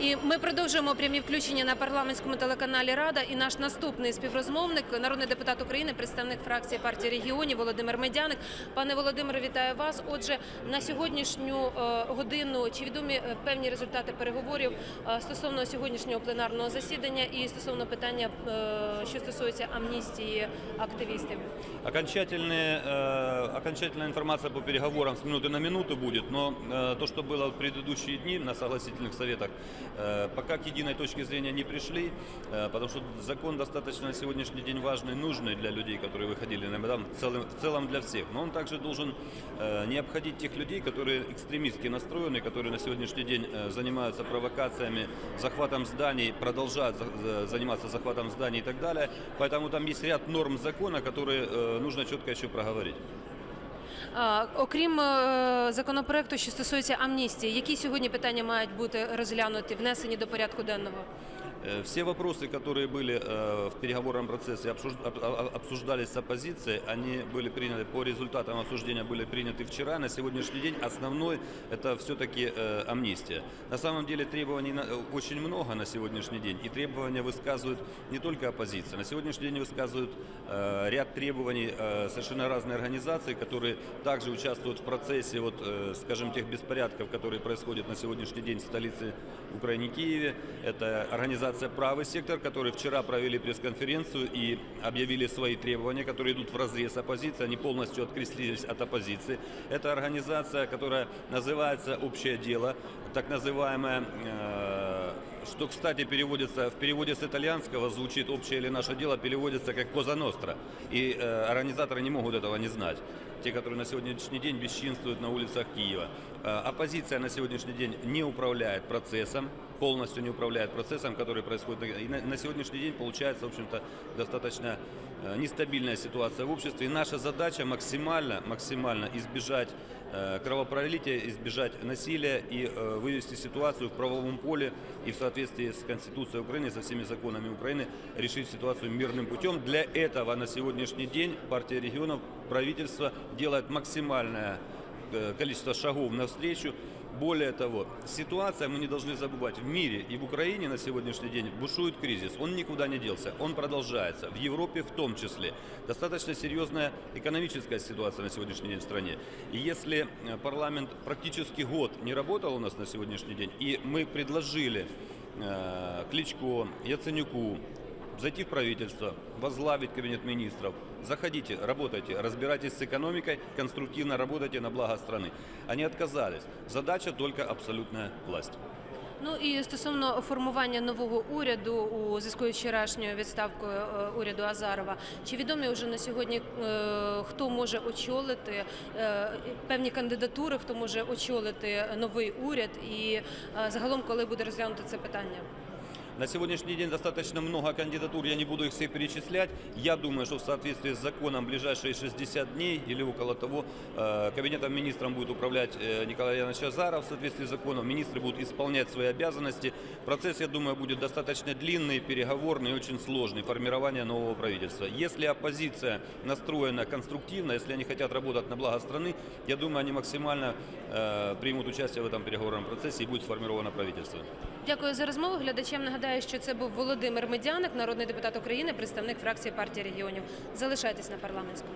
І ми продовжуємо прямі включення на парламентському телеканалі Рада. І наш наступний співрозмовник, народний депутат України, представник фракції партії регіонів Володимир Медяник. Пане Володимире, вітаю вас. Отже, на сьогоднішню е, годину чи відомі е, певні результати переговорів е, стосовно сьогоднішнього пленарного засідання і стосовно питання, е, що стосується амністії активістів. Окончательные, э, окончательная информация по переговорам с минуты на минуту будет, но э, то, что было в предыдущие дни на согласительных советах, э, Пока к единой точке зрения не пришли, э, потому что закон достаточно на сегодняшний день важный, нужный для людей, которые выходили на Майдан, в целом, в целом для всех. Но он также должен э, не обходить тех людей, которые экстремистски настроены, которые на сегодняшний день э, занимаются провокациями, захватом зданий, продолжают за- за- заниматься захватом зданий и так далее. Поэтому там есть ряд норм закона, которые э, нужно четко еще проговорить. А, Окрім е, законопроекту, що стосується амністії, які сьогодні питання мають бути розглянуті, внесені до порядку денного? Э, Все вопросы, которые были э, в переговорном процессе, обсуж- об- об- обсуждались с оппозицией, они были приняты по результатам обсуждения, были приняты вчера. На сегодняшний день основной это все-таки э, амнистия. На самом деле требований на- э, очень много на сегодняшний день, и требования высказывают не только оппозиция. На сегодняшний день высказывают э, ряд требований э, совершенно разные организации, которые также участвуют в процессе, вот, э, скажем, тех беспорядков, которые происходят на сегодняшний день в столице Украины Киеве. Это организация «Правый сектор», которые вчера провели пресс-конференцию и объявили свои требования, которые идут в разрез оппозиции, они полностью откреслились от оппозиции. Это организация, которая называется «Общее дело», так называемая, э, что, кстати, переводится, в переводе с итальянского звучит «Общее или наше дело», переводится как «Коза Ностра». И э, организаторы не могут этого не знать те, которые на сегодняшний день бесчинствуют на улицах Киева. Э, Оппозиция на сегодняшний день не управляет процессом, полностью не управляет процессом, который происходит. И на, на сегодняшний день получается, в общем-то, достаточно э, нестабильная ситуация в обществе. И наша задача максимально, максимально избежать кровопролития, избежать насилия и э, вывести ситуацию в правовом поле и в соответствии с Конституцией Украины, со всеми законами Украины, решить ситуацию мирным путем. Для этого на сегодняшний день партия регионов, правительство делает максимальное э, количество шагов навстречу. Более того, ситуация, мы не должны забывать, в мире и в Украине на сегодняшний день бушует кризис. Он никуда не делся, он продолжается. В Европе в том числе. Достаточно серьезная экономическая ситуация на сегодняшний день в стране. И если э, парламент практически год не работал у нас на сегодняшний день, и мы предложили э, Кличко, Яценюку, зайти в правительство, возглавить кабинет министров. Заходите, работайте, разбирайтесь с экономикой, конструктивно работайте на благо страны. Они отказались. Задача только абсолютная власть. Ну і стосовно формування нового уряду у зв'язку з вчорашньою відставкою е, уряду Азарова, чи відомі вже на сьогодні е, хто може очолити е, певні кандидатури, хто може очолити новий уряд, і загалом коли буде розглянуто це питання? На сегодняшний день достаточно много кандидатур, я не буду их все перечислять. Я думаю, что в соответствии с законом ближайшие 60 дней или около того э, кабинетом министром будет управлять э, Николай Янович Азаров в соответствии с законом. Министры будут исполнять свои обязанности. Процесс, я думаю, будет достаточно длинный, переговорный и очень сложный. Формирование нового правительства. Если оппозиция настроена конструктивно, если они хотят работать на благо страны, я думаю, они максимально э, примут участие в этом переговорном процессе и будет сформировано правительство. Дякую за розмову. Глядачам нагадаю, що це був Володимир Медяник, народний депутат України, представник фракції партії регіонів. Залишайтесь на парламентському.